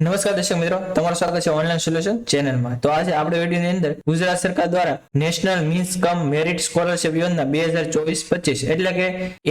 નમસ્કાર દર્શક મિત્રો, તમારું સ્વાગત છે ઓનલાઈન સોલ્યુશન ચેનલમાં તો આજે આપણે વિડીયોની અંદર ગુજરાત સરકાર દ્વારા national means cum merit scholarship યોજના બે હજાર ચોવીસ પચીસ, એટલે કે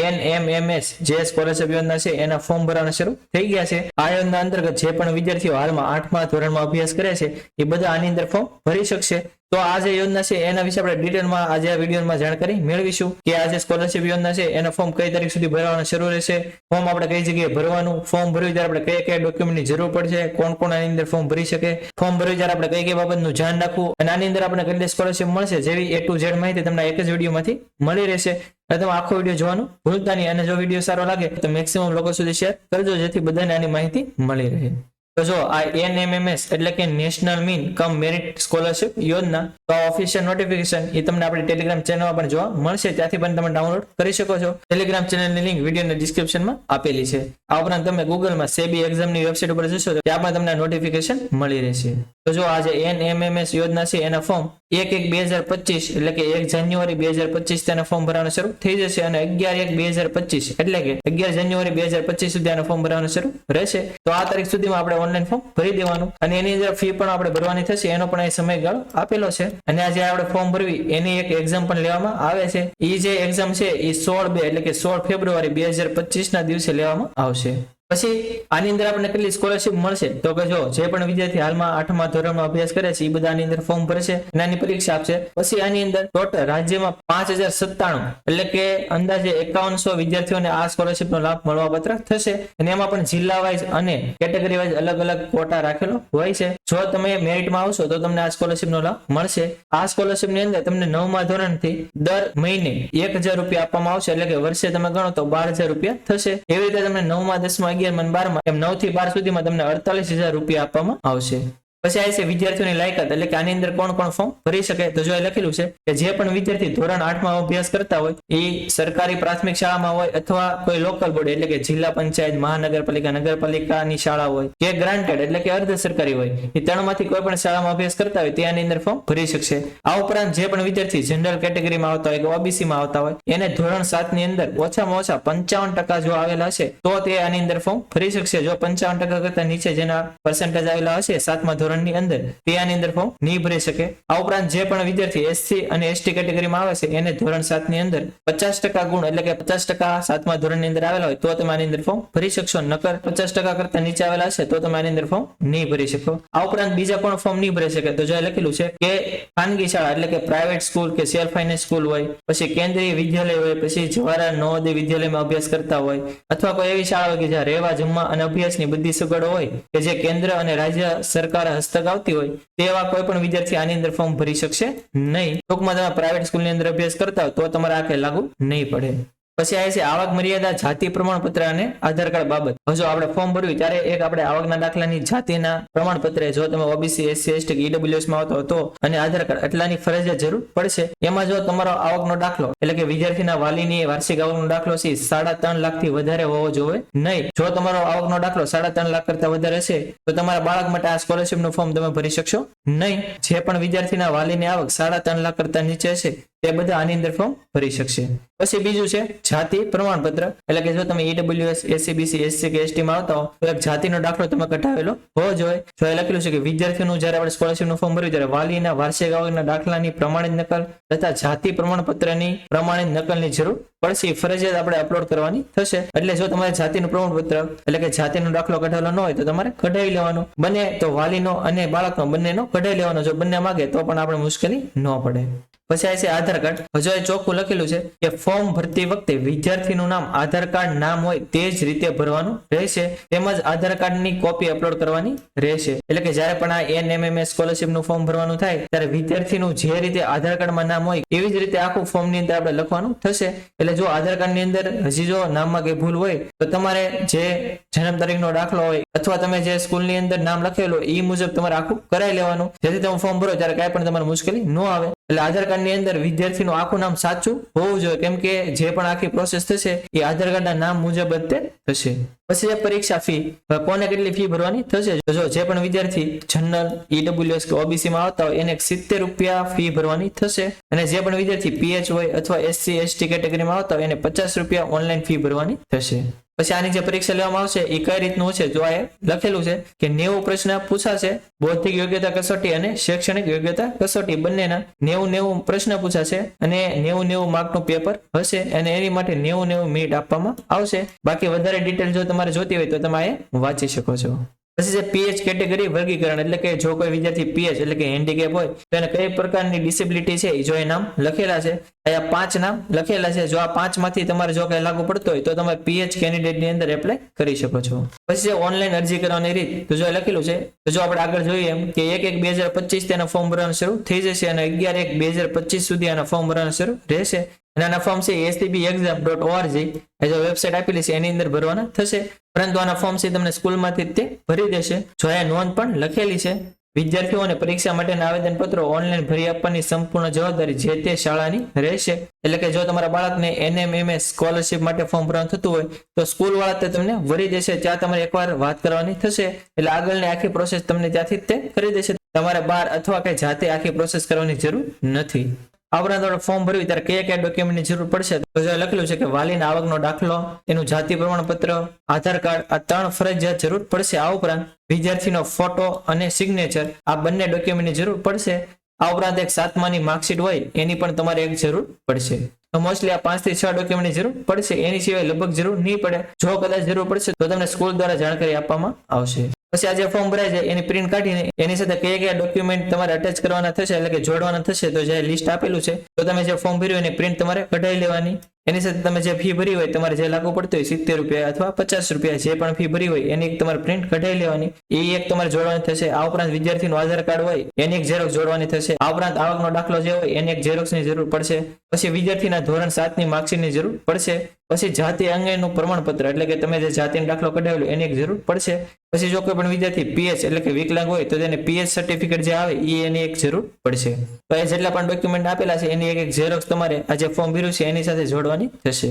એનએમએમએસ જે સ્કોલરશિપ યોજના છે, એના ફોર્મ ભરવાના શરૂ થઈ ગયા છે. આ યોજના અંતર્ગત જે પણ વિદ્યાર્થીઓ હાલમાં આઠમા ધોરણમાં અભ્યાસ કરે છે, એ બધા આની અંદર ફોર્મ ભરી શકશે. તો આ જે યોજના છે એના વિશે આપણે ડિટેલમાં આજે આ વિડીયોમાં જાણકારી મેળવીશું કે આ જે સ્કોલરશિપ યોજના છે, એનો ફોર્મ કઈ તારીખ સુધી ભરવાનું શરૂ રહેશે ફોર્મ આપણે કઈ જગ્યાએ ભરવાનું ફોર્મ ભરવી ત્યારે આપણે કયા કયા ડોક્યુમેન્ટની જરૂર પડશે, કોણ કોણ આની અંદર ફોર્મ ભરી શકે ફોર્મ ભરવી ત્યારે આપણે કઈ કઈ બાબતનું ધ્યાન રાખવું અને આની અંદર આપણે કેટલી સ્કોલરશિપ મળશે જેવી એ ટુ ઝેડ માહિતી તમને એક જ વિડીયોમાંથી મળી રહેશે. એટલે તમે આખો વીડિયો જોવાનું ભૂલતા નહીં અને જો વીડિયો સારો લાગે તો મેક્સિમમ લોકો સુધી શેર કરજો જેથી બધાને આની માહિતી મળી રહે. તો જો આ એનએમએમએસ એટલે કે national mean cum merit scholarship યોજના, તો આ ઓફિશિયલ નોટિફિકેશન એ તમને આપણી ટેલિગ્રામ ચેનલમાં પણ જોવા મળશે. ત્યાંથી પણ તમે ડાઉનલોડ કરી શકો છો. ટેલિગ્રામ ચેનલની લિંક વિડીયોના ડિસ્ક્રિપ્શનમાં આપેલી છે. આ ઉપરાંત તમે ગૂગલમાં સેબી એક્ઝામની વેબસાઇટ ઉપર જશો ત્યાં પણ તમને નોટિફિકેશન મળી રહેશે. તો જો આ જે એનએમએમએસ યોજના છે, એના ફોર્મ એક એક બે હજાર પચીસ, એટલે કે એક જાન્યુઆરી બે હજાર પચીસ તેના ફોર્મ ભરવાનું શરૂ થઈ જશે અને અગિયાર એક બે હજાર પચીસ, એટલે કે અગિયાર જાન્યુઆરી બે હજાર પચીસ સુધી આનું ફોર્મ ભરવાનું શરૂ રહેશે. તો આ તારીખ સુધીમાં આપણે ઓનલાઈન ફોર્મ ભરી દેવાનું. અને એની અંદર ફી પણ આપણે ભરવાની થશે, એનો પણ અહીં સમયગાળો આપેલો છે. અને આ જે આપણે ફોર્મ ભરવી, એની એક એક્ઝામ પણ લેવામાં આવે છે. એ જે એક્ઝામ છે એ સોળ બે, એટલે કે સોળ ફેબ્રુઆરી બે હજાર પચીસ ના દિવસે લેવામાં આવશે. પછી આની અંદર આપણને કેટલી સ્કોલરશિપ મળશે? તો કે જો જે પણ વિદ્યાર્થી હાલમાં આઠમા ધોરણમાં અભ્યાસ કરે છે, એ બધા આની અંદર ફોર્મ ભરશે અને પરીક્ષા આપશે. પછી આની અંદર ટોટલ રાજ્યમાં પાંચ હજાર સત્તાણું એટલે કે અંદાજે એકાવનસો વિદ્યાર્થીઓને આ સ્કોલરશીપનો લાભ લાભ મળવાપાત્ર થશે. અને એમાં પણ જિલ્લા વાઇઝ અને કેટેગરી વાઇઝ અલગ અલગ કોટા રાખેલો હોય છે. જો તમે મેરિટમાં આવશો, તો તમને આ સ્કોલરશિપનો લાભ મળશે. આ સ્કોલરશીપની અંદર તમને નવમા ધોરણથી દર મહિને એક રૂપિયા આપવામાં આવશે. એટલે કે વર્ષે તમે ગણો તો બાર રૂપિયા થશે. એવી રીતે તમને નવમા, દસમા અગિયાર મન બારમાં. એમ નવથી બાર સુધીમાં તમને અડતાલીસ હજાર રૂપિયા આપવામાં આવશે. પછી આ છે વિદ્યાર્થીઓની લાયકાત, એટલે કે આની અંદર કોણ કોણ ફોર્મ ભરી શકે? તો જો લખેલું છે કે જે પણ વિદ્યાર્થી ધોરણ આઠમાં અભ્યાસ કરતા હોય, એ સરકારી પ્રાથમિક શાળામાં હોય અથવા કોઈ લોકલ બોડી એટલે કે જિલ્લા પંચાયત, મહાનગરપાલિકા, નગરપાલિકાની શાળા હોય, કે ગ્રાન્ટેડ એટલે કે અર્ધ સરકારી હોય, એ ત્રણમાંથી કોઈ પણ શાળામાં અભ્યાસ કરતા હોય, તે આની અંદર ફોર્મ ભરી શકશે. આ ઉપરાંત જે પણ વિદ્યાર્થી જનરલ કેટેગરીમાં આવતા હોય કે ઓબીસી માં આવતા હોય, એને ધોરણ સાતની અંદર ઓછામાં ઓછા પંચાવન ટકા જો આવેલા હશે, તો તે આની અંદર ફોર્મ ભરી શકશે. જો પંચાવન ટકા કરતા નીચે જેના પર્સન્ટેજ આવેલા હશે, સાતમા ધોરણની અંદર તે આની અંદર ફોર્મ નહીં ભરી શકે. આ ઉપરાંત જે પણ વિદ્યાર્થી એસસી અને એસટી કેટેગરીમાં આવે છે, એને ધોરણ સાતની અંદર પચાસ ગુણ એટલે કે પચાસ ટકા ધોરણની અંદર આવેલા હોય, તો તમે આની અંદર ફોર્મ ભરી શકશો. નકર પચાસ કરતા નીચે આવેલા હશે, તો તમે આની અંદર ફોર્મ નહીં ભરી શકો. આ ઉપરાંત બીજા પણ ફોર્મ નહીં ભરી શકે. તો જે લખેલું છે કે ખાનગી શાળા એટલે કે પ્રાઇવેટ સ્કૂલ કે સેલ્ફ ફાઇનાન્સ સ્કૂલ હોય, પછી કેન્દ્રીય વિદ્યાલય હોય, પછી જવાહરલાલ નવોદય વિદ્યાલયમાં અભ્યાસ કરતા હોય, અથવા કોઈ એવી શાળા હોય કે જ્યાં રહેવા, જમવા અને અભ્યાસની બધી સગવડો હોય, કે જે કેન્દ્ર અને રાજ્ય સરકાર હસ્તક આવતી હોય તેવા કોઈ પણ વિદ્યાર્થી આની અંદર ફોર્મ ભરી શકશે નહીં. ટૂંકમાં તમે પ્રાઇવેટ સ્કૂલની અંદર અભ્યાસ કરતા હો તો તમારે આખે લાગુ નહીં પડે. પછી આવે છે આવક મર્યાદા જાતિ પ્રમાણપત્ર અને આધાર કાર્ડ બાબત. જો આપણે ફોર્મ ભર્યું ત્યારે એક આપણે આવકના દાખલાની જાતિના પ્રમાણપત્ર જો તમે ઓબીસી એસસી એસટી ઈડબ્લ્યુએસમાં આવતો હતો અને આધાર કાર્ડ એટલાની ફરજિયાત જરૂર પડશે. એમાં જો તમારો આવકનો દાખલો, એટલે કે વિદ્યાર્થીના વાલીની વાર્ષિક આવકનો દાખલો છે સાડા ત્રણ લાખથી વધારે હોવો જોઈએ નહીં. જો તમારો આવકનો દાખલો સાડા ત્રણ લાખ કરતા વધારે છે તો તમારા બાળક માટે આ સ્કોલરશિપનું ફોર્મ તમે ભરી શકશો. નહીં, જે પણ વિદ્યાર્થીના વાલીની આવક સાડા ત્રણ લાખ કરતા નીચે છે, તે બધા આની અંદર ફોર્મ ભરી શકશે. પછી બીજું છે, જાતિ પ્રમાણપત્ર. એટલે કે જો તમે ઈડબ્લ્યુએસ એસસીબીસી એસસી કે એસટી માં આવતા હો, તો એક જાતિનો દાખલો તમે કઢાવેલો હોવો જોઈએ. જો એ લખેલું છે કે વિદ્યાર્થીનું જ્યારે આપણે સ્કોલરશીપનું ફોર્મ ભર્યું, ત્યારે વાલીના વાર્ષિક આવકના દાખલાની પ્રમાણિત નકલ તથા જાતિ પ્રમાણપત્રની પ્રમાણિત નકલની જરૂર પડશે. ફરજિયાત આપણે અપલોડ કરવાની થશે. એટલે જો તમારે જાતિનું પ્રમાણપત્ર, એટલે કે જાતિનો દાખલો કઢાવેલો ન હોય, તો તમારે કઢાવી લેવાનો. બને તો વાલીનો અને બાળકનો બંનેનો કઢાવી લેવાનો જો બંને માગે તો પણ આપણે મુશ્કેલી ન પડે. પછી આ છે આધાર કાર્ડ. હજુ એ ચોખ્ખું લખેલું છે કે ફોર્મ ભરતી વખતે વિદ્યાર્થીનું નામ, આધાર કાર્ડ નામ હોય તે જ રીતે ભરવાનું રહેશે. તેમજ આધાર કાર્ડની કોપી અપલોડ કરવાની રહેશે. એટલે કે જ્યારે પણ આ એનએમએમએસ સ્કોલરશિપનું ફોર્મ ભરવાનું થાય, ત્યારે વિદ્યાર્થીનું જે રીતે આધાર કાર્ડમાં નામ હોય, એવી જ રીતે આખું ફોર્મની અંદર આપણે લખવાનું થશે. એટલે જો આધાર કાર્ડની અંદર હજી જો નામમાં કંઈ ભૂલ હોય, તો તમારે જે જન્મ તારીખનો દાખલો હોય, અથવા તમે જે સ્કૂલની અંદર નામ લખેલું એ મુજબ તમારે આખું કરાવી લેવાનું. જેથી તમે ફોર્મ ભરો, ત્યારે કાંઈ પણ તમારે મુશ્કેલી ન આવે. એટલે આધાર કાર્ડની અંદર વિદ્યાર્થીનું આખું નામ સાચું હોવું જોઈએ. કેમ કે જે પણ આખી પ્રોસેસ થશે, એ આધાર કાર્ડના નામ મુજબ જ તે થશે. પછી પરીક્ષા ફી કોને કેટલી ફી ભરવાની? થશે જો. જે પણ વિદ્યાર્થી જનરલ ઈડબ્લ્યુએસ કે ઓબીસી માં આવતા હોય, એને સિત્તેર રૂપિયા ફી ભરવાની થશે. અને જે પણ વિદ્યાર્થી પીએચ હોય અથવા એસસી એસટી કેટેગરીમાં આવતા હોય, એને પચાસ રૂપિયા ઓનલાઈન ફી ભરવાની થશે. પછી આની જે પરીક્ષા લેવામાં આવશે, એ કઈ રીતનું છે? જો આ લખેલું છે કે નેવું પ્રશ્ન પૂછાશે, બૌદ્ધિક યોગ્યતા કસોટી અને શૈક્ષણિક યોગ્યતા કસોટી. બંનેના નેવું નેવું પ્રશ્ન પૂછાશે અને નેવું નેવું માર્કનું પેપર હશે અને એની માટે નેવું નેવું મિનિટ આપવામાં આવશે. બાકી વધારે ડિટેલ જો તમારે જોતી હોય તો તમે વાંચી શકો છો. પછી છે પીએચ કેટેગરી વર્ગીકરણ, એટલે કે જો કોઈ વિદ્યાર્થી પીએચ એટલે કે હેન્ડીકેપ હોય, તો એને કઈ પ્રકારની ડિસેબિલિટી છે એ જો એ નામ લખેલા છે. અહીંયા પાંચ નામ લખેલા છે. જો આ પાંચમાંથી તમારે જો કઈ લાગુ પડતો હોય, તો તમે પીએચ કેન્ડિડેટની અંદર એપ્લાય કરી શકો છો. પછી છે ઓનલાઈન અરજી કરવાની રીત, તો જો લખેલું છે, તો જો આપણે આગળ જોઈએ એમ કે એક એક બે હજાર પચીસ તેના ફોર્મ ભરવાનું શરૂ થઈ જશે અને અગિયાર એક બે હજાર પચીસ સુધી આના ફોર્મ ભરવાનું શરૂ રહેશે. અને આના ફોર્મ છે એસટીબી એક્ઝામ ડોટ ઓઆરજી એ જો વેબસાઇટ આપેલી છે, એની અંદર ભરવાના થશે. પરંતુ આના ફોર્મ છે તમને સ્કૂલમાંથી તે ભરી દેશે. જો એ નોંધ પણ લખેલી છે, વિદ્યાર્થીઓને પરીક્ષા માટેના આવેદનપત્રો ઓનલાઈન ભરી આપવાની સંપૂર્ણ જવાબદારી જે તે શાળાની રહેશે. એટલે કે જો તમારા બાળકને એનએમએમએસ સ્કોલરશિપ માટે ફોર્મ ભરવાનું થતું હોય, તો સ્કૂલ વાળા તે તમને ભરી દેશે. ત્યાં તમારે એકવાર વાત કરવાની થશે. એટલે આગળની આખી પ્રોસેસ તમને ત્યાંથી તે કરી દેશે. તમારે બાર અથવા કઈ જાતે આખી પ્રોસેસ કરવાની જરૂર નથી. આ ઉપરાંત ફોર્મ ભર્યું ત્યારે કયા કયા ડોક્યુમેન્ટની જરૂર પડશે? તો જો લખેલું છે કે વાલીના આવકનો દાખલો, એનું જાતિ પ્રમાણપત્ર, આધાર કાર્ડ, આ ત્રણ ફરજિયાત જરૂર પડશે. આ ઉપરાંત વિદ્યાર્થીનો ફોટો અને સિગ્નેચર આ બંને ડોક્યુમેન્ટની જરૂર પડશે. આ ઉપરાંત એક સાતમાની માર્કશીટ હોય, એની પણ તમારે એક જરૂર પડશે. તો મોસ્ટલી આ પાંચથી છ ડોક્યુમેન્ટની જરૂર પડશે. એની સિવાય લગભગ જરૂર નહીં પડે. જો કદાચ જરૂર પડશે, તો તમને સ્કૂલ દ્વારા જાણકારી આપવામાં આવશે. પછી આ જે ફોર્મ ભરાય છે, એની પ્રિન્ટ કાઢીને એની સાથે કયા કયા ડોક્યુમેન્ટ તમારે અટેચ કરવાના થશે, એટલે કે જોડવાના થશે, તો જે લિસ્ટ આપેલું છે, તો તમે જે ફોર્મ ભર્યું એની પ્રિન્ટ તમારે કઢાઈ લેવાની. એની સાથે તમે જે ફી ભરી હોય, તમારે જે લાગુ પડતું હોય, સિત્તેર રૂપિયા અથવા પચાસ રૂપિયા જે પણ ફી ભરી હોય, એની તમારે પ્રિન્ટ કઢાઈ લેવાની. એ એક તમારે જોડવાની થશે. આ ઉપરાંત વિદ્યાર્થીનું આધાર કાર્ડ હોય, એની એક ઝેરોક્ષ જોડવાની થશે. આ ઉપરાંત આવકનો દાખલો જે હોય, એની એક ઝેરોક્ષની જરૂર પડશે. પછી વિદ્યાર્થીના ધોરણ સાતની માર્કશીટની જરૂર પડશે. પછી જાતિ અંગેનું પ્રમાણપત્ર, એટલે કે તમે જે જાતિનો દાખલો કઢાવેલો, એની એક જરૂર પડશે. પછી જો કોઈ પણ વિદ્યાર્થી પીએચ એટલે કે વિકલાંગ હોય, તો તેને પીએચ સર્ટિફિકેટ જે આવે એ એની એક જરૂર પડશે. તો એ જેટલા પણ ડોક્યુમેન્ટ આપેલા છે, એની એક એક ઝેરોક્સ તમારે આ જે ફોર્મ ભર્યું છે, એની સાથે જોડવાની થશે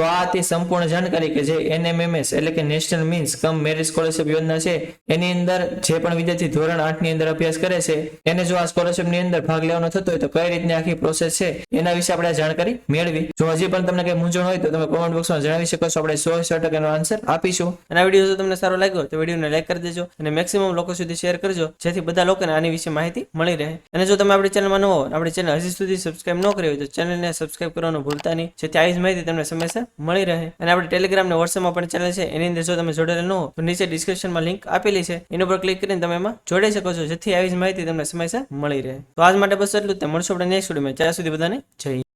તો આ હતી સંપૂર્ણ જાણકારી કે જે એનએમએમએસ એટલે કે national means cum merit scholarship યોજના છે. એની અંદર જે પણ વિદ્યાર્થી ધોરણ આઠની અંદર અભ્યાસ કરે છે, એને જો આ સ્કોલરશિપની અંદર ભાગ લેવાનો થતો હોય તો કઈ રીતની આખી પ્રોસેસ છે, એના વિશે આપણે જાણકારી મેળવી. જો હજી પણ તમને કઈ મૂંઝવણ હોય તો તમે કોમેન્ટ બોક્સમાં જણાવી શકો છો. આપણે સો સો ટકાનો આન્સર આપીશું. અને આ વીડિયો જો તમને સારો લાગ્યો તો વિડીયોને લાઈક કરી દેજો અને મેક્સિમમ લોકો સુધી શેર કરજો, જેથી બધા લોકોને આની વિશે માહિતી મળી રહે. અને જો તમે આપણી ચેનલમાં ન હો, આપણી ચેનલ હજી સુધી સબસ્ક્રાઇબ ન કરી હોય તો ચેનલને સબસ્ક્રાઇબ કરવાનું ભૂલતા નહીં, જેથી આવી જ માહિતી તમને સમયસર મળી રહે. અને આપણે ટેલિગ્રામ ને વોટ્સએપમાં પણ ચેનલ છે. એની અંદર જો તમે જોડેલા ન હો, તો નીચે ડિસ્ક્રિપ્શનમાં લિંક આપેલી છે. એના પર ક્લિક કરીને તમે એમાં જોડાઈ શકો છો. જેથી આવી જ માહિતી તમને સમયસર મળી રહે. તો આજ માટે બસ એટલું જ. મળશું આપણે નેક્સ્ટ વિડીયોમાં ત્યાં સુધી બધાને હિન્દ.